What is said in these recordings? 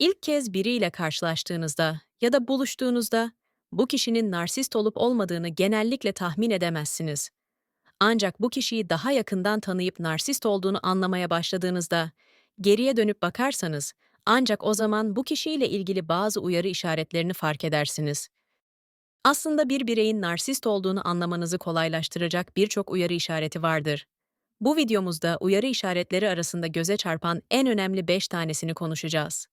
İlk kez biriyle karşılaştığınızda ya da buluştuğunuzda bu kişinin narsist olup olmadığını genellikle tahmin edemezsiniz. Ancak bu kişiyi daha yakından tanıyıp narsist olduğunu anlamaya başladığınızda, geriye dönüp bakarsanız ancak o zaman bu kişiyle ilgili bazı uyarı işaretlerini fark edersiniz. Aslında bir bireyin narsist olduğunu anlamanızı kolaylaştıracak birçok uyarı işareti vardır. Bu videomuzda uyarı işaretleri arasında göze çarpan en önemli 5 tanesini konuşacağız.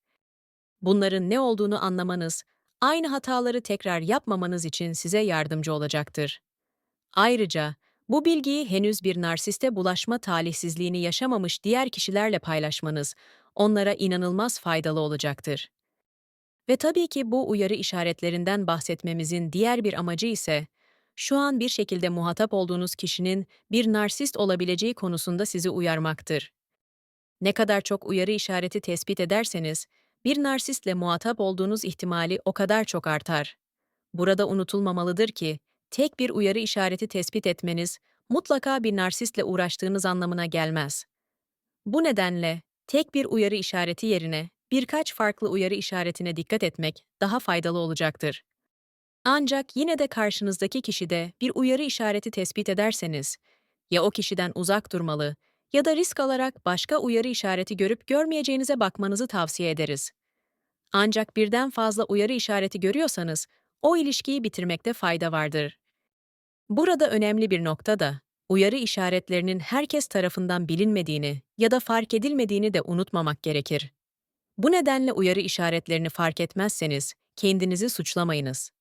Bunların ne olduğunu anlamanız, aynı hataları tekrar yapmamanız için size yardımcı olacaktır. Ayrıca bu bilgiyi henüz bir narsiste bulaşma talihsizliğini yaşamamış diğer kişilerle paylaşmanız onlara inanılmaz faydalı olacaktır. Ve tabii ki bu uyarı işaretlerinden bahsetmemizin diğer bir amacı ise şu an bir şekilde muhatap olduğunuz kişinin bir narsist olabileceği konusunda sizi uyarmaktır. Ne kadar çok uyarı işareti tespit ederseniz, bir narsistle muhatap olduğunuz ihtimali o kadar çok artar. Burada unutulmamalıdır ki, tek bir uyarı işareti tespit etmeniz mutlaka bir narsistle uğraştığınız anlamına gelmez. Bu nedenle tek bir uyarı işareti yerine birkaç farklı uyarı işaretine dikkat etmek daha faydalı olacaktır. Ancak yine de karşınızdaki kişide bir uyarı işareti tespit ederseniz, ya o kişiden uzak durmalı ya da risk alarak başka uyarı işareti görüp görmeyeceğinize bakmanızı tavsiye ederiz. Ancak birden fazla uyarı işareti görüyorsanız, o ilişkiyi bitirmekte fayda vardır. Burada önemli bir nokta da, uyarı işaretlerinin herkes tarafından bilinmediğini ya da fark edilmediğini de unutmamak gerekir. Bu nedenle uyarı işaretlerini fark etmezseniz, kendinizi suçlamayınız.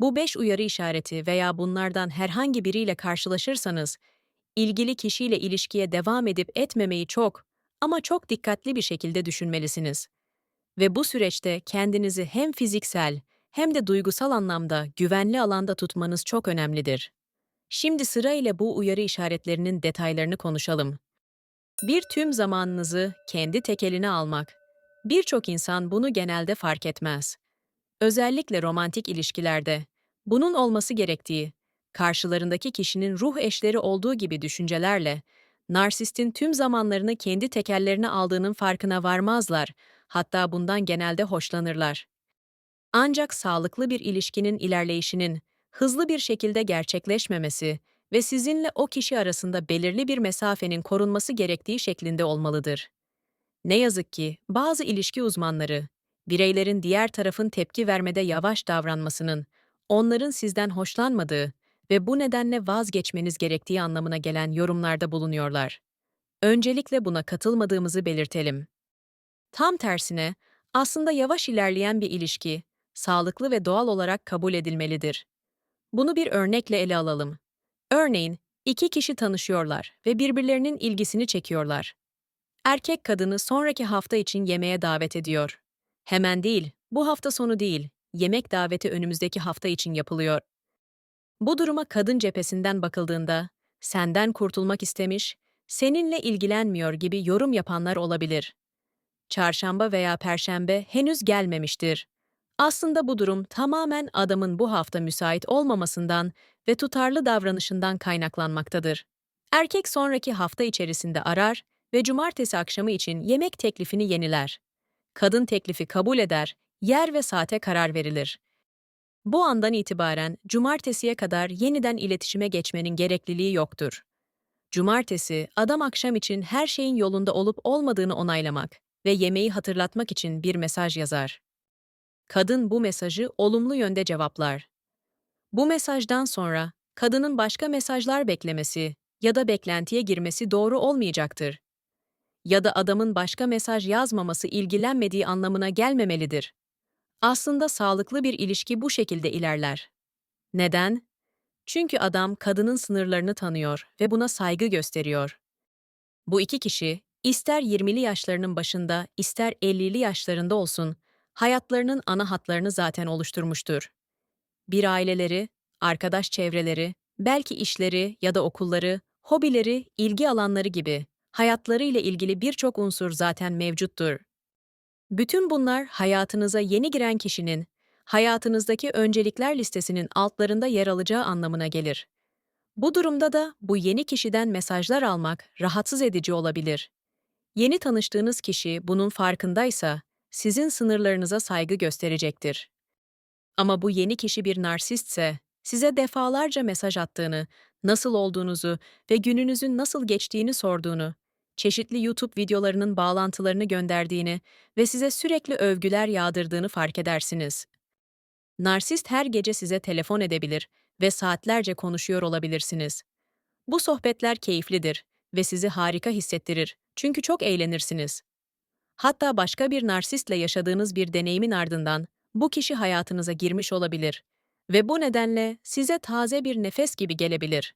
Bu beş uyarı işareti veya bunlardan herhangi biriyle karşılaşırsanız, ilgili kişiyle ilişkiye devam edip etmemeyi çok ama çok dikkatli bir şekilde düşünmelisiniz. Ve bu süreçte kendinizi hem fiziksel hem de duygusal anlamda güvenli alanda tutmanız çok önemlidir. Şimdi sırayla bu uyarı işaretlerinin detaylarını konuşalım. Bir tüm zamanınızı kendi tekeline almak. Birçok insan bunu genelde fark etmez. Özellikle romantik ilişkilerde bunun olması gerektiği, karşılarındaki kişinin ruh eşleri olduğu gibi düşüncelerle narsistin tüm zamanlarını kendi tekellerine aldığının farkına varmazlar, hatta bundan genelde hoşlanırlar. Ancak sağlıklı bir ilişkinin ilerleyişinin hızlı bir şekilde gerçekleşmemesi ve sizinle o kişi arasında belirli bir mesafenin korunması gerektiği şeklinde olmalıdır. Ne yazık ki bazı ilişki uzmanları, bireylerin diğer tarafın tepki vermede yavaş davranmasının, onların sizden hoşlanmadığı ve bu nedenle vazgeçmeniz gerektiği anlamına gelen yorumlarda bulunuyorlar. Öncelikle buna katılmadığımızı belirtelim. Tam tersine, aslında yavaş ilerleyen bir ilişki, sağlıklı ve doğal olarak kabul edilmelidir. Bunu bir örnekle ele alalım. Örneğin, iki kişi tanışıyorlar ve birbirlerinin ilgisini çekiyorlar. Erkek kadını sonraki hafta için yemeğe davet ediyor. Hemen değil, bu hafta sonu değil, yemek daveti önümüzdeki hafta için yapılıyor. Bu duruma kadın cephesinden bakıldığında, senden kurtulmak istemiş, seninle ilgilenmiyor gibi yorum yapanlar olabilir. Çarşamba veya perşembe henüz gelmemiştir. Aslında bu durum tamamen adamın bu hafta müsait olmamasından ve tutarlı davranışından kaynaklanmaktadır. Erkek sonraki hafta içerisinde arar ve cumartesi akşamı için yemek teklifini yeniler. Kadın teklifi kabul eder, yer ve saate karar verilir. Bu andan itibaren cumartesiye kadar yeniden iletişime geçmenin gerekliliği yoktur. Cumartesi, adam akşam için her şeyin yolunda olup olmadığını onaylamak ve yemeği hatırlatmak için bir mesaj yazar. Kadın bu mesajı olumlu yönde cevaplar. Bu mesajdan sonra kadının başka mesajlar beklemesi ya da beklentiye girmesi doğru olmayacaktır. Ya da adamın başka mesaj yazmaması ilgilenmediği anlamına gelmemelidir. Aslında sağlıklı bir ilişki bu şekilde ilerler. Neden? Çünkü adam kadının sınırlarını tanıyor ve buna saygı gösteriyor. Bu iki kişi, ister 20'li yaşlarının başında, ister 50'li yaşlarında olsun, hayatlarının ana hatlarını zaten oluşturmuştur. Bir aileleri, arkadaş çevreleri, belki işleri ya da okulları, hobileri, ilgi alanları gibi hayatları ile ilgili birçok unsur zaten mevcuttur. Bütün bunlar hayatınıza yeni giren kişinin, hayatınızdaki öncelikler listesinin altlarında yer alacağı anlamına gelir. Bu durumda da bu yeni kişiden mesajlar almak rahatsız edici olabilir. Yeni tanıştığınız kişi bunun farkındaysa sizin sınırlarınıza saygı gösterecektir. Ama bu yeni kişi bir narsistse, size defalarca mesaj attığını, nasıl olduğunuzu ve gününüzün nasıl geçtiğini sorduğunu, çeşitli YouTube videolarının bağlantılarını gönderdiğini ve size sürekli övgüler yağdırdığını fark edersiniz. Narsist her gece size telefon edebilir ve saatlerce konuşuyor olabilirsiniz. Bu sohbetler keyiflidir ve sizi harika hissettirir çünkü çok eğlenirsiniz. Hatta başka bir narsistle yaşadığınız bir deneyimin ardından bu kişi hayatınıza girmiş olabilir ve bu nedenle size taze bir nefes gibi gelebilir.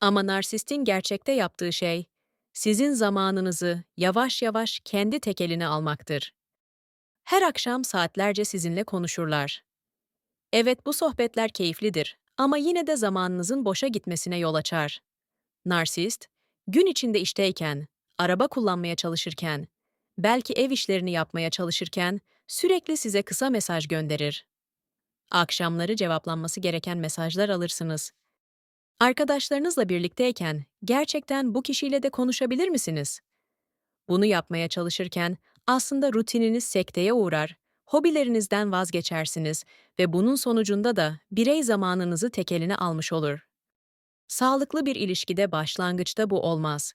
Ama narsistin gerçekte yaptığı şey, sizin zamanınızı yavaş yavaş kendi tekeline almaktır. Her akşam saatlerce sizinle konuşurlar. Evet bu sohbetler keyiflidir ama yine de zamanınızın boşa gitmesine yol açar. Narsist, gün içinde işteyken, araba kullanmaya çalışırken, belki ev işlerini yapmaya çalışırken sürekli size kısa mesaj gönderir. Akşamları cevaplanması gereken mesajlar alırsınız. Arkadaşlarınızla birlikteyken gerçekten bu kişiyle de konuşabilir misiniz? Bunu yapmaya çalışırken aslında rutininiz sekteye uğrar, hobilerinizden vazgeçersiniz ve bunun sonucunda da birey zamanınızı tek eline almış olur. Sağlıklı bir ilişkide başlangıçta bu olmaz.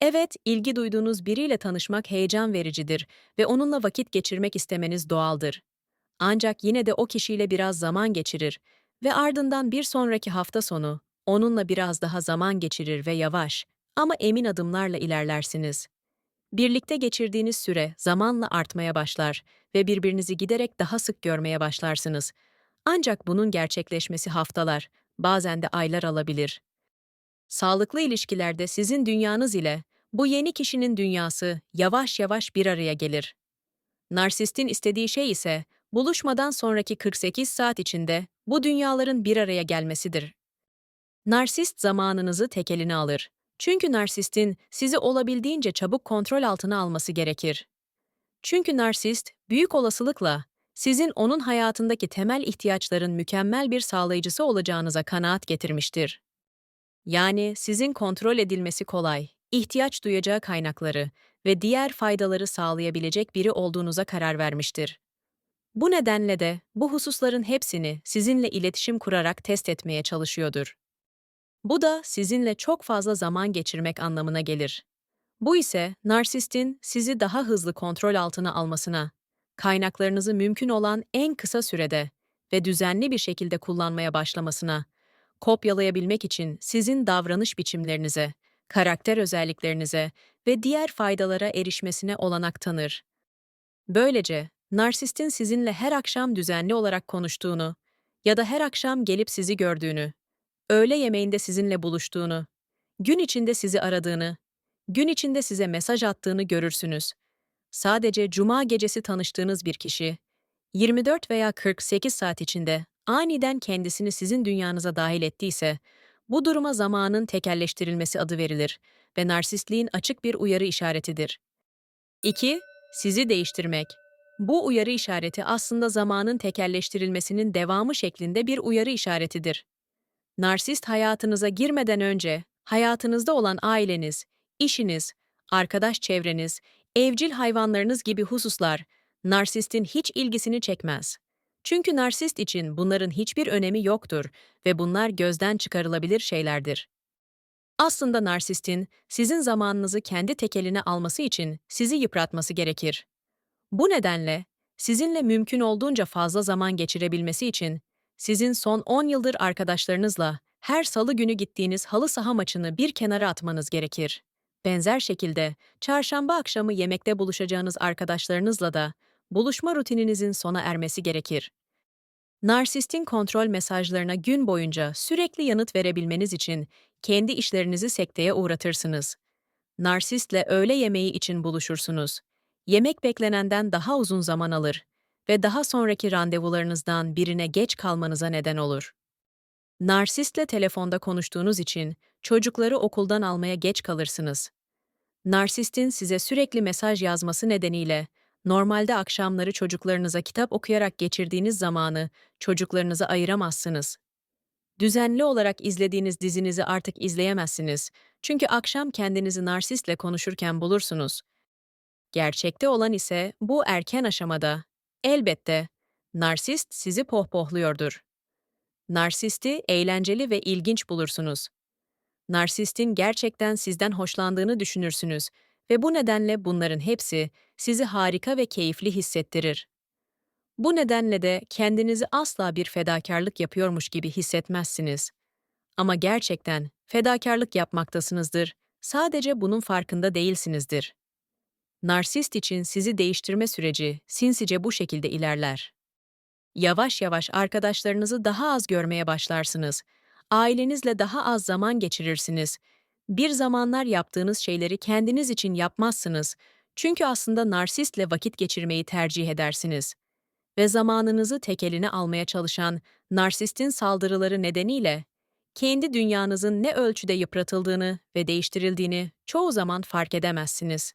Evet, ilgi duyduğunuz biriyle tanışmak heyecan vericidir ve onunla vakit geçirmek istemeniz doğaldır. Ancak yine de o kişiyle biraz zaman geçirir ve ardından bir sonraki hafta sonu onunla biraz daha zaman geçirir ve yavaş ama emin adımlarla ilerlersiniz. Birlikte geçirdiğiniz süre zamanla artmaya başlar ve birbirinizi giderek daha sık görmeye başlarsınız. Ancak bunun gerçekleşmesi haftalar, bazen de aylar alabilir. Sağlıklı ilişkilerde sizin dünyanız ile bu yeni kişinin dünyası yavaş yavaş bir araya gelir. Narsistin istediği şey ise buluşmadan sonraki 48 saat içinde bu dünyaların bir araya gelmesidir. Narsist zamanınızı tek eline alır. Çünkü narsistin sizi olabildiğince çabuk kontrol altına alması gerekir. Çünkü narsist büyük olasılıkla sizin onun hayatındaki temel ihtiyaçların mükemmel bir sağlayıcısı olacağınıza kanaat getirmiştir. Yani sizin kontrol edilmesi kolay, ihtiyaç duyacağı kaynakları ve diğer faydaları sağlayabilecek biri olduğunuza karar vermiştir. Bu nedenle de bu hususların hepsini sizinle iletişim kurarak test etmeye çalışıyordur. Bu da sizinle çok fazla zaman geçirmek anlamına gelir. Bu ise narsistin sizi daha hızlı kontrol altına almasına, kaynaklarınızı mümkün olan en kısa sürede ve düzenli bir şekilde kullanmaya başlamasına, kopyalayabilmek için sizin davranış biçimlerinize, karakter özelliklerinize ve diğer faydalara erişmesine olanak tanır. Böylece narsistin sizinle her akşam düzenli olarak konuştuğunu ya da her akşam gelip sizi gördüğünü, öğle yemeğinde sizinle buluştuğunu, gün içinde sizi aradığını, gün içinde size mesaj attığını görürsünüz. Sadece cuma gecesi tanıştığınız bir kişi, 24 veya 48 saat içinde aniden kendisini sizin dünyanıza dahil ettiyse, bu duruma zamanın tekelleştirilmesi adı verilir ve narsistliğin açık bir uyarı işaretidir. 2. Sizi değiştirmek. Bu uyarı işareti aslında zamanın tekelleştirilmesinin devamı şeklinde bir uyarı işaretidir. Narsist hayatınıza girmeden önce hayatınızda olan aileniz, işiniz, arkadaş çevreniz, evcil hayvanlarınız gibi hususlar narsistin hiç ilgisini çekmez. Çünkü narsist için bunların hiçbir önemi yoktur ve bunlar gözden çıkarılabilir şeylerdir. Aslında narsistin sizin zamanınızı kendi tekeline alması için sizi yıpratması gerekir. Bu nedenle sizinle mümkün olduğunca fazla zaman geçirebilmesi için sizin son 10 yıldır arkadaşlarınızla her salı günü gittiğiniz halı saha maçını bir kenara atmanız gerekir. Benzer şekilde çarşamba akşamı yemekte buluşacağınız arkadaşlarınızla da buluşma rutininizin sona ermesi gerekir. Narsistin kontrol mesajlarına gün boyunca sürekli yanıt verebilmeniz için kendi işlerinizi sekteye uğratırsınız. Narsistle öğle yemeği için buluşursunuz. Yemek beklenenden daha uzun zaman alır ve daha sonraki randevularınızdan birine geç kalmanıza neden olur. Narsistle telefonda konuştuğunuz için çocukları okuldan almaya geç kalırsınız. Narsistin size sürekli mesaj yazması nedeniyle normalde akşamları çocuklarınıza kitap okuyarak geçirdiğiniz zamanı çocuklarınıza ayıramazsınız. Düzenli olarak izlediğiniz dizinizi artık izleyemezsiniz. Çünkü akşam kendinizi narsistle konuşurken bulursunuz. Gerçekte olan ise bu erken aşamada. Elbette, narsist sizi pohpohluyordur. Narsisti eğlenceli ve ilginç bulursunuz. Narsistin gerçekten sizden hoşlandığını düşünürsünüz ve bu nedenle bunların hepsi sizi harika ve keyifli hissettirir. Bu nedenle de kendinizi asla bir fedakarlık yapıyormuş gibi hissetmezsiniz. Ama gerçekten fedakarlık yapmaktasınızdır. Sadece bunun farkında değilsinizdir. Narsist için sizi değiştirme süreci sinsice bu şekilde ilerler. Yavaş yavaş arkadaşlarınızı daha az görmeye başlarsınız. Ailenizle daha az zaman geçirirsiniz. Bir zamanlar yaptığınız şeyleri kendiniz için yapmazsınız. Çünkü aslında narsistle vakit geçirmeyi tercih edersiniz. Ve zamanınızı tek eline almaya çalışan narsistin saldırıları nedeniyle kendi dünyanızın ne ölçüde yıpratıldığını ve değiştirildiğini çoğu zaman fark edemezsiniz.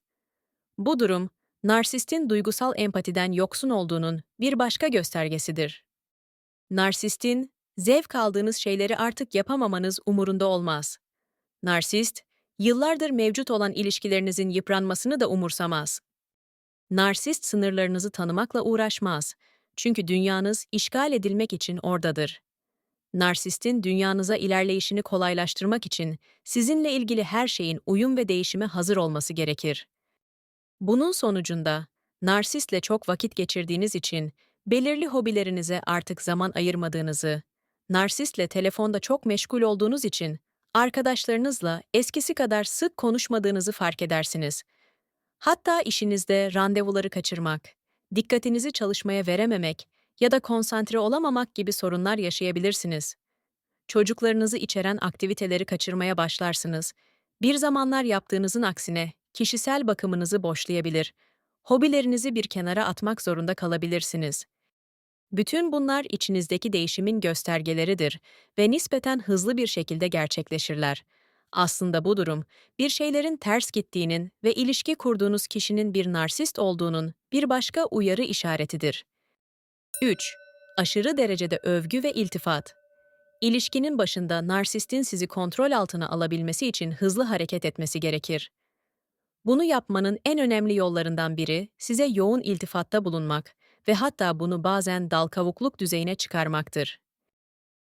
Bu durum, narsistin duygusal empatiden yoksun olduğunun bir başka göstergesidir. Narsistin, zevk aldığınız şeyleri artık yapamamanız umurunda olmaz. Narsist, yıllardır mevcut olan ilişkilerinizin yıpranmasını da umursamaz. Narsist sınırlarınızı tanımakla uğraşmaz. Çünkü dünyanız işgal edilmek için oradadır. Narsistin dünyanıza ilerleyişini kolaylaştırmak için sizinle ilgili her şeyin uyum ve değişime hazır olması gerekir. Bunun sonucunda narsistle çok vakit geçirdiğiniz için belirli hobilerinize artık zaman ayırmadığınızı, narsistle telefonda çok meşgul olduğunuz için arkadaşlarınızla eskisi kadar sık konuşmadığınızı fark edersiniz. Hatta işinizde randevuları kaçırmak, dikkatinizi çalışmaya verememek ya da konsantre olamamak gibi sorunlar yaşayabilirsiniz. Çocuklarınızı içeren aktiviteleri kaçırmaya başlarsınız. Bir zamanlar yaptığınızın aksine kişisel bakımınızı boşlayabilir, hobilerinizi bir kenara atmak zorunda kalabilirsiniz. Bütün bunlar içinizdeki değişimin göstergeleridir ve nispeten hızlı bir şekilde gerçekleşirler. Aslında bu durum, bir şeylerin ters gittiğinin ve ilişki kurduğunuz kişinin bir narsist olduğunun bir başka uyarı işaretidir. 3. Aşırı derecede övgü ve iltifat. İlişkinin başında narsistin sizi kontrol altına alabilmesi için hızlı hareket etmesi gerekir. Bunu yapmanın en önemli yollarından biri size yoğun iltifatta bulunmak ve hatta bunu bazen dal kavukluk düzeyine çıkarmaktır.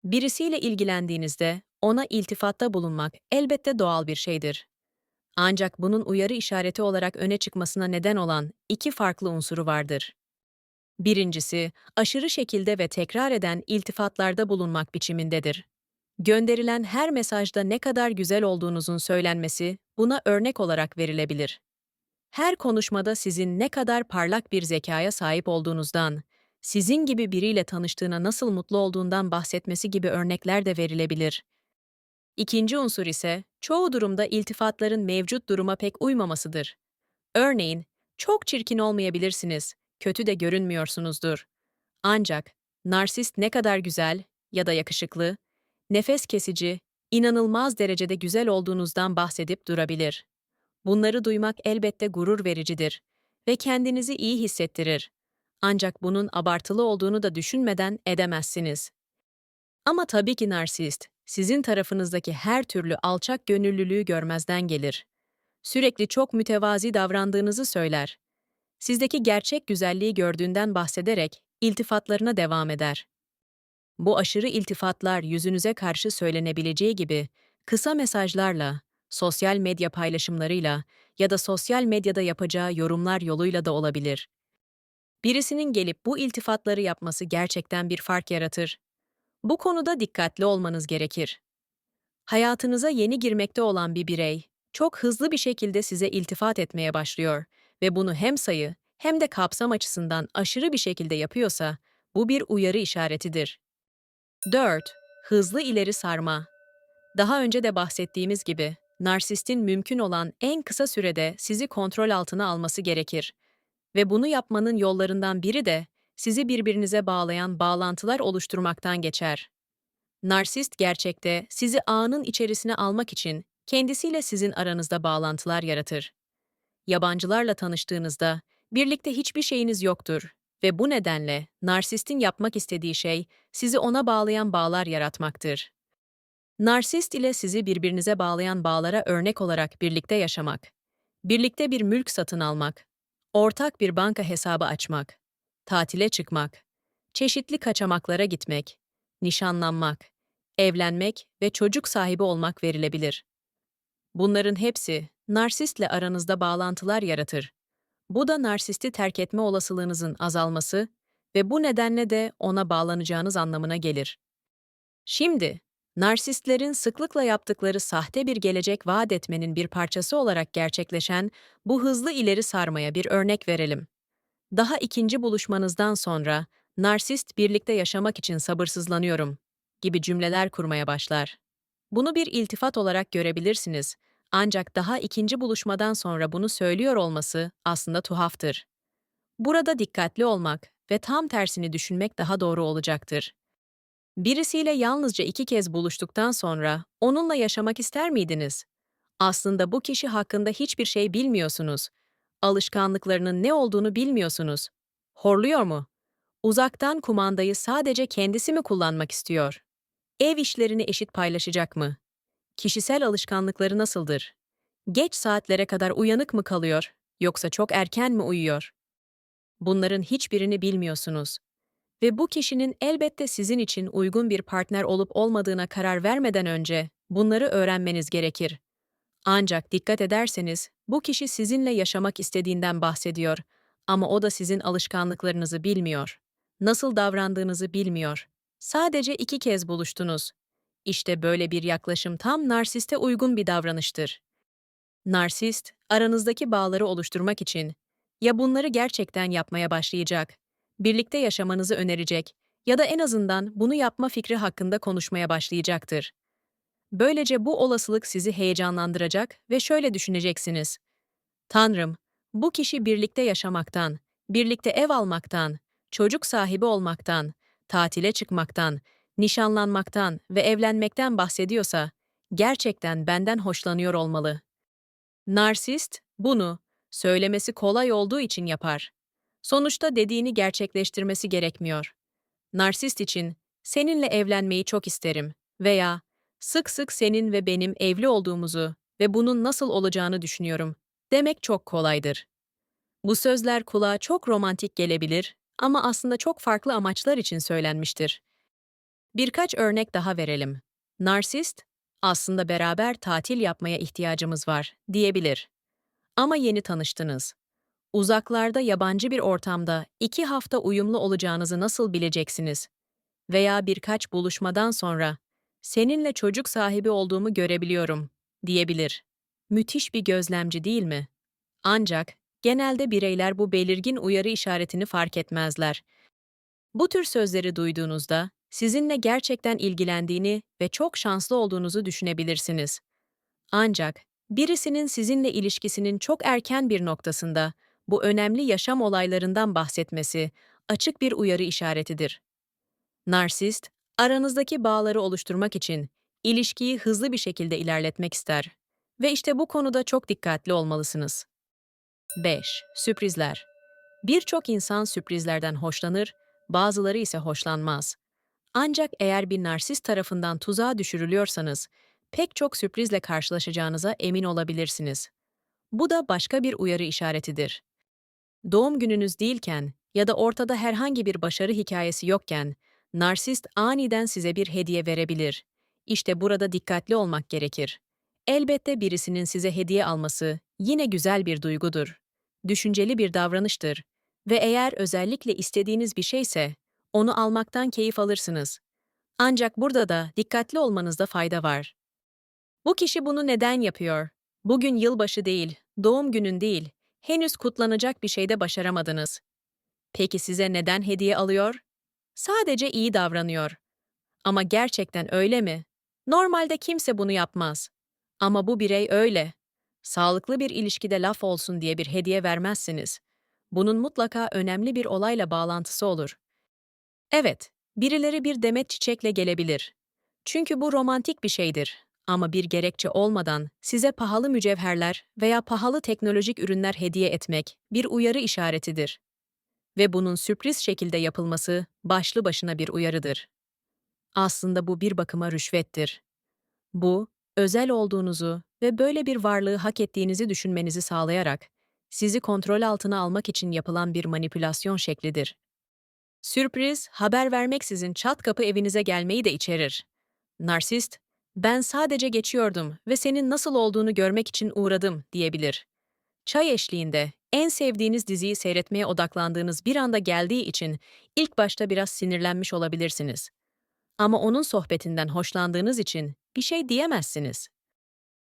Birisiyle ilgilendiğinizde ona iltifatta bulunmak elbette doğal bir şeydir. Ancak bunun uyarı işareti olarak öne çıkmasına neden olan iki farklı unsuru vardır. Birincisi, aşırı şekilde ve tekrar eden iltifatlarda bulunmak biçimindedir. Gönderilen her mesajda ne kadar güzel olduğunuzun söylenmesi buna örnek olarak verilebilir. Her konuşmada sizin ne kadar parlak bir zekaya sahip olduğunuzdan, sizin gibi biriyle tanıştığına nasıl mutlu olduğundan bahsetmesi gibi örnekler de verilebilir. İkinci unsur ise çoğu durumda iltifatların mevcut duruma pek uymamasıdır. Örneğin, çok çirkin olmayabilirsiniz, kötü de görünmüyorsunuzdur. Ancak narsist ne kadar güzel ya da yakışıklı, nefes kesici, inanılmaz derecede güzel olduğunuzdan bahsedip durabilir. Bunları duymak elbette gurur vericidir ve kendinizi iyi hissettirir. Ancak bunun abartılı olduğunu da düşünmeden edemezsiniz. Ama tabii ki narsist, sizin tarafınızdaki her türlü alçak gönüllülüğü görmezden gelir. Sürekli çok mütevazi davrandığınızı söyler. Sizdeki gerçek güzelliği gördüğünden bahsederek iltifatlarına devam eder. Bu aşırı iltifatlar yüzünüze karşı söylenebileceği gibi kısa mesajlarla, sosyal medya paylaşımlarıyla ya da sosyal medyada yapacağı yorumlar yoluyla da olabilir. Birisinin gelip bu iltifatları yapması gerçekten bir fark yaratır. Bu konuda dikkatli olmanız gerekir. Hayatınıza yeni girmekte olan bir birey, çok hızlı bir şekilde size iltifat etmeye başlıyor ve bunu hem sayı hem de kapsam açısından aşırı bir şekilde yapıyorsa, bu bir uyarı işaretidir. 4. Hızlı ileri sarma. Daha önce de bahsettiğimiz gibi, narsistin mümkün olan en kısa sürede sizi kontrol altına alması gerekir. Ve bunu yapmanın yollarından biri de sizi birbirinize bağlayan bağlantılar oluşturmaktan geçer. Narsist gerçekte sizi ağının içerisine almak için kendisiyle sizin aranızda bağlantılar yaratır. Yabancılarla tanıştığınızda birlikte hiçbir şeyiniz yoktur ve bu nedenle narsistin yapmak istediği şey sizi ona bağlayan bağlar yaratmaktır. Narsist ile sizi birbirinize bağlayan bağlara örnek olarak birlikte yaşamak, birlikte bir mülk satın almak, ortak bir banka hesabı açmak, tatile çıkmak, çeşitli kaçamaklara gitmek, nişanlanmak, evlenmek ve çocuk sahibi olmak verilebilir. Bunların hepsi narsistle aranızda bağlantılar yaratır. Bu da narsisti terk etme olasılığınızın azalması ve bu nedenle de ona bağlanacağınız anlamına gelir. Şimdi, narsistlerin sıklıkla yaptıkları sahte bir gelecek vaat etmenin bir parçası olarak gerçekleşen bu hızlı ileri sarmaya bir örnek verelim. Daha ikinci buluşmanızdan sonra, narsist birlikte yaşamak için sabırsızlanıyorum gibi cümleler kurmaya başlar. Bunu bir iltifat olarak görebilirsiniz. Ancak daha ikinci buluşmadan sonra bunu söylüyor olması aslında tuhaftır. Burada dikkatli olmak ve tam tersini düşünmek daha doğru olacaktır. Birisiyle yalnızca iki kez buluştuktan sonra onunla yaşamak ister miydiniz? Aslında bu kişi hakkında hiçbir şey bilmiyorsunuz. Alışkanlıklarının ne olduğunu bilmiyorsunuz. Horluyor mu? Uzaktan kumandayı sadece kendisi mi kullanmak istiyor? Ev işlerini eşit paylaşacak mı? Kişisel alışkanlıkları nasıldır? Geç saatlere kadar uyanık mı kalıyor yoksa çok erken mi uyuyor? Bunların hiçbirini bilmiyorsunuz. Ve bu kişinin elbette sizin için uygun bir partner olup olmadığına karar vermeden önce bunları öğrenmeniz gerekir. Ancak dikkat ederseniz bu kişi sizinle yaşamak istediğinden bahsediyor ama o da sizin alışkanlıklarınızı bilmiyor. Nasıl davrandığınızı bilmiyor. Sadece iki kez buluştunuz. İşte böyle bir yaklaşım tam narsiste uygun bir davranıştır. Narsist, aranızdaki bağları oluşturmak için ya bunları gerçekten yapmaya başlayacak, birlikte yaşamanızı önerecek ya da en azından bunu yapma fikri hakkında konuşmaya başlayacaktır. Böylece bu olasılık sizi heyecanlandıracak ve şöyle düşüneceksiniz. Tanrım, bu kişi birlikte yaşamaktan, birlikte ev almaktan, çocuk sahibi olmaktan, tatile çıkmaktan, nişanlanmaktan ve evlenmekten bahsediyorsa, gerçekten benden hoşlanıyor olmalı. Narsist, bunu, söylemesi kolay olduğu için yapar. Sonuçta dediğini gerçekleştirmesi gerekmiyor. Narsist için, seninle evlenmeyi çok isterim veya sık sık senin ve benim evli olduğumuzu ve bunun nasıl olacağını düşünüyorum demek çok kolaydır. Bu sözler kulağa çok romantik gelebilir ama aslında çok farklı amaçlar için söylenmiştir. Birkaç örnek daha verelim. Narsist, aslında beraber tatil yapmaya ihtiyacımız var diyebilir. Ama yeni tanıştınız. Uzaklarda yabancı bir ortamda iki hafta uyumlu olacağınızı nasıl bileceksiniz? Veya birkaç buluşmadan sonra seninle çocuk sahibi olduğumu görebiliyorum diyebilir. Müthiş bir gözlemci değil mi? Ancak genelde bireyler bu belirgin uyarı işaretini fark etmezler. Bu tür sözleri duyduğunuzda sizinle gerçekten ilgilendiğini ve çok şanslı olduğunuzu düşünebilirsiniz. Ancak birisinin sizinle ilişkisinin çok erken bir noktasında bu önemli yaşam olaylarından bahsetmesi açık bir uyarı işaretidir. Narsist, aranızdaki bağları oluşturmak için ilişkiyi hızlı bir şekilde ilerletmek ister ve işte bu konuda çok dikkatli olmalısınız. 5. Sürprizler. Birçok insan sürprizlerden hoşlanır, bazıları ise hoşlanmaz. Ancak eğer bir narsist tarafından tuzağa düşürülüyorsanız, pek çok sürprizle karşılaşacağınıza emin olabilirsiniz. Bu da başka bir uyarı işaretidir. Doğum gününüz değilken ya da ortada herhangi bir başarı hikayesi yokken, narsist aniden size bir hediye verebilir. İşte burada dikkatli olmak gerekir. Elbette birisinin size hediye alması yine güzel bir duygudur. Düşünceli bir davranıştır ve eğer özellikle istediğiniz bir şeyse, onu almaktan keyif alırsınız. Ancak burada da dikkatli olmanızda fayda var. Bu kişi bunu neden yapıyor? Bugün yılbaşı değil, doğum günün değil, henüz kutlanacak bir şeyde başaramadınız. Peki size neden hediye alıyor? Sadece iyi davranıyor. Ama gerçekten öyle mi? Normalde kimse bunu yapmaz. Ama bu birey öyle. Sağlıklı bir ilişkide laf olsun diye bir hediye vermezsiniz. Bunun mutlaka önemli bir olayla bağlantısı olur. Evet, birileri bir demet çiçekle gelebilir. Çünkü bu romantik bir şeydir. Ama bir gerekçe olmadan size pahalı mücevherler veya pahalı teknolojik ürünler hediye etmek bir uyarı işaretidir. Ve bunun sürpriz şekilde yapılması başlı başına bir uyarıdır. Aslında bu bir bakıma rüşvettir. Bu, özel olduğunuzu ve böyle bir varlığı hak ettiğinizi düşünmenizi sağlayarak sizi kontrol altına almak için yapılan bir manipülasyon şeklidir. Sürpriz, haber vermeksizin çat kapı evinize gelmeyi de içerir. Narsist, ben sadece geçiyordum ve senin nasıl olduğunu görmek için uğradım diyebilir. Çay eşliğinde en sevdiğiniz diziyi seyretmeye odaklandığınız bir anda geldiği için ilk başta biraz sinirlenmiş olabilirsiniz. Ama onun sohbetinden hoşlandığınız için bir şey diyemezsiniz.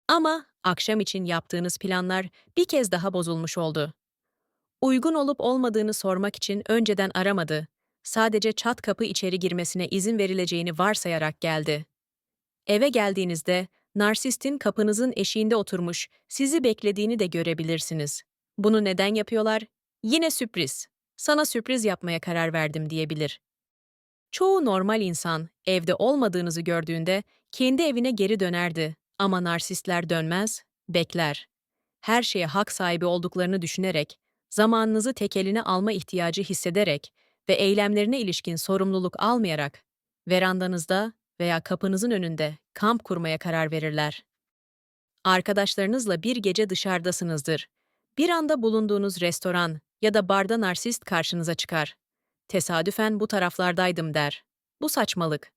Ama akşam için yaptığınız planlar bir kez daha bozulmuş oldu. Uygun olup olmadığını sormak için önceden aramadı. Sadece çat kapı içeri girmesine izin verileceğini varsayarak geldi. Eve geldiğinizde narsistin kapınızın eşiğinde oturmuş, sizi beklediğini de görebilirsiniz. Bunu neden yapıyorlar? Yine sürpriz. Sana sürpriz yapmaya karar verdim diyebilir. Çoğu normal insan evde olmadığınızı gördüğünde kendi evine geri dönerdi ama narsistler dönmez, bekler. Her şeye hak sahibi olduklarını düşünerek, zamanınızı tek eline alma ihtiyacı hissederek ve eylemlerine ilişkin sorumluluk almayarak verandanızda veya kapınızın önünde kamp kurmaya karar verirler. Arkadaşlarınızla bir gece dışarıdasınızdır. Bir anda bulunduğunuz restoran ya da barda narsist karşınıza çıkar. Tesadüfen bu taraflardaydım der. Bu saçmalık.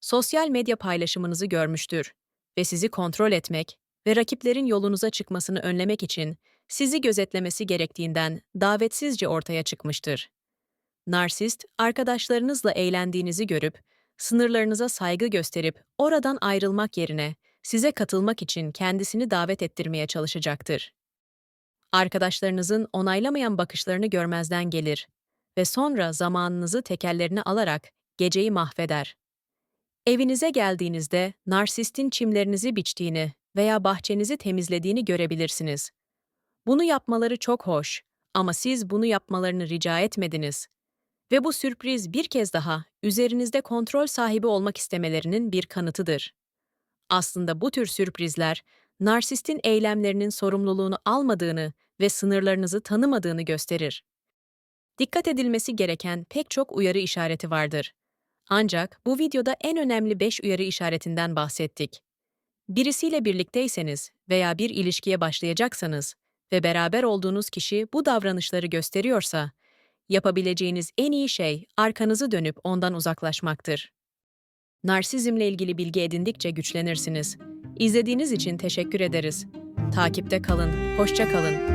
Sosyal medya paylaşımınızı görmüştür ve sizi kontrol etmek ve rakiplerin yolunuza çıkmasını önlemek için sizi gözetlemesi gerektiğinden davetsizce ortaya çıkmıştır. Narsist, arkadaşlarınızla eğlendiğinizi görüp, sınırlarınıza saygı gösterip oradan ayrılmak yerine size katılmak için kendisini davet ettirmeye çalışacaktır. Arkadaşlarınızın onaylamayan bakışlarını görmezden gelir ve sonra zamanınızı tekellerine alarak geceyi mahveder. Evinize geldiğinizde narsistin çimlerinizi biçtiğini veya bahçenizi temizlediğini görebilirsiniz. Bunu yapmaları çok hoş ama siz bunu yapmalarını rica etmediniz. Ve bu sürpriz bir kez daha üzerinizde kontrol sahibi olmak istemelerinin bir kanıtıdır. Aslında bu tür sürprizler, narsistin eylemlerinin sorumluluğunu almadığını ve sınırlarınızı tanımadığını gösterir. Dikkat edilmesi gereken pek çok uyarı işareti vardır. Ancak bu videoda en önemli 5 uyarı işaretinden bahsettik. Birisiyle birlikteyseniz veya bir ilişkiye başlayacaksanız ve beraber olduğunuz kişi bu davranışları gösteriyorsa, yapabileceğiniz en iyi şey arkanızı dönüp ondan uzaklaşmaktır. Narsizmle ilgili bilgi edindikçe güçlenirsiniz. İzlediğiniz için teşekkür ederiz. Takipte kalın, hoşça kalın.